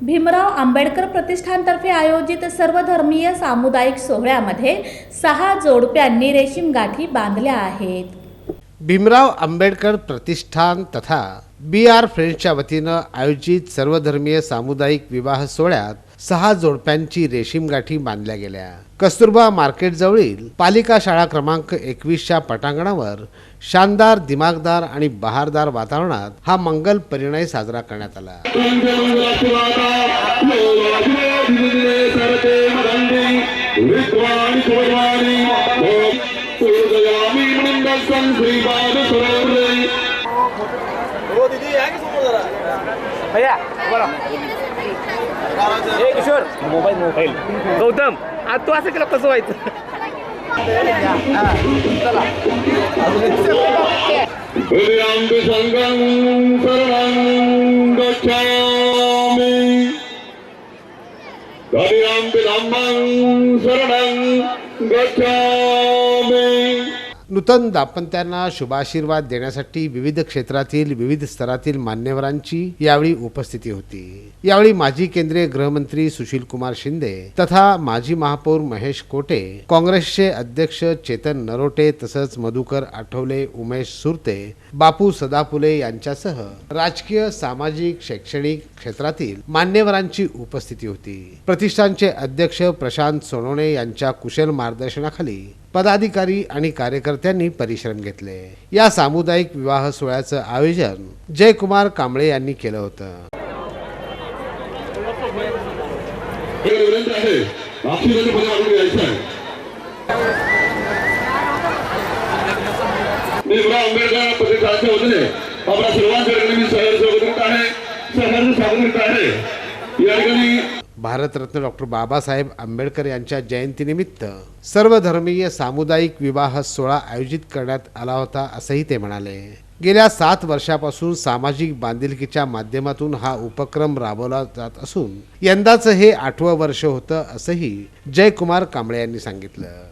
भीमराव आंबेडकर प्रतिष्ठानतर्फे आयोजित सर्वधर्मीय सामुदायिक सोहळ्यामध्ये सहा जोडप्यांनी रेशीम गाठी बांधल्या आहेत. भीमराव आंबेडकर प्रतिष्ठान तथा बी आर फ्रेंड्सच्या वतीनं आयोजित सर्वधर्मीय सामुदायिक विवाह सोहळ्यात सहा जोडप्यांची रेशीम गाठी बांधल्या गेल्या. कस्तुरबा मार्केट जवळील पालिका शाळा क्रमांक एकवीसच्या पटांगणावर शानदार दिमागदार आणि बहारदार वातावरणात हा मंगल परिणय साजरा करण्यात आला. भैया बोला. ए किशोर. Mobile mobile. गौतम आज तू असं केलं कसं व्हायचं. सङ्गं शरणं गच्छामि। नूतन दाम्पत्यांना शुभाशीर्वाद देण्यासाठी विविध क्षेत्रातील विविध स्तरातील मान्यवरांची यावेळी उपस्थिती होती. यावेळी माजी केंद्रीय गृहमंत्री सुशील कुमार शिंदे तथा माजी महापौर महेश कोटे काँग्रेसचे अध्यक्ष चेतन नरोटे तसंच मधुकर आठवले उमेश सुरते बापू सदापुले यांच्यासह राजकीय सामाजिक शैक्षणिक क्षेत्रातील मान्यवरांची उपस्थिती होती. प्रतिष्ठानचे अध्यक्ष प्रशांत सोनवणे यांच्या कुशल मार्गदर्शनाखाली पदाधिकारी आणि कार्यकर्त्यांनी परिश्रम घेतले. या सामुदायिक विवाह सोहळ्याचं आयोजन जयकुमार कांबळे यांनी केलं होतं. आहे. भारतरत्न डॉक्टर बाबासाहेब आंबेडकर यांच्या जयंतीनिमित्त सर्वधर्मीय सामुदायिक विवाह सोहळा आयोजित करण्यात आला होता असंही ते म्हणाले. गेल्या सात वर्षापासून सामाजिक बांधिलकीच्या माध्यमातून हा उपक्रम राबवला जात असून यंदाचं हे आठवं वर्ष होतं असंही जयकुमार कांबळे यांनी सांगितलं.